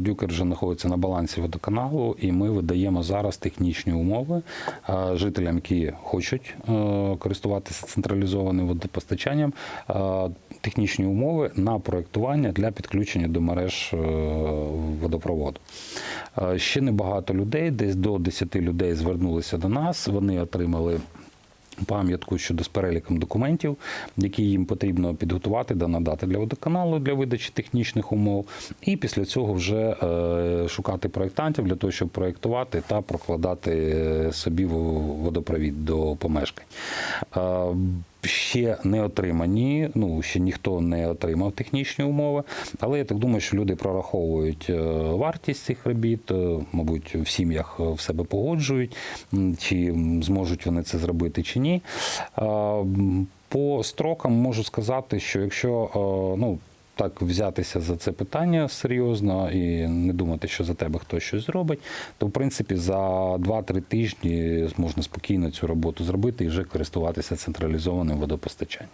Дюкер вже знаходиться на балансі водоканалу, і ми видаємо зараз технічні умови жителям, які хочуть е, користуватися централізованим водопостачанням, технічні умови на проєктування для підключення до мереж е, водопроводу. Е, Ще небагато людей, десь до 10 людей звернулися до нас. Вони отримали пам'ятку щодо з переліком документів, які їм потрібно підготувати та надати для водоканалу для видачі технічних умов, і після цього вже е, шукати проєктантів для того, щоб проєктувати та прокладати е, собі во- водопровід до помешкань. Ще не отримані, ну ще ніхто не отримав технічні умови, але я так думаю, що люди прораховують е, вартість цих робіт, е, мабуть, в сім'ях е, в себе погоджують, чи зможуть вони це зробити чи ні. По строкам можу сказати, що якщо ну, так взятися за це питання серйозно і не думати, що за тебе хтось щось зробить, то в принципі за 2-3 тижні можна спокійно цю роботу зробити і вже користуватися централізованим водопостачанням.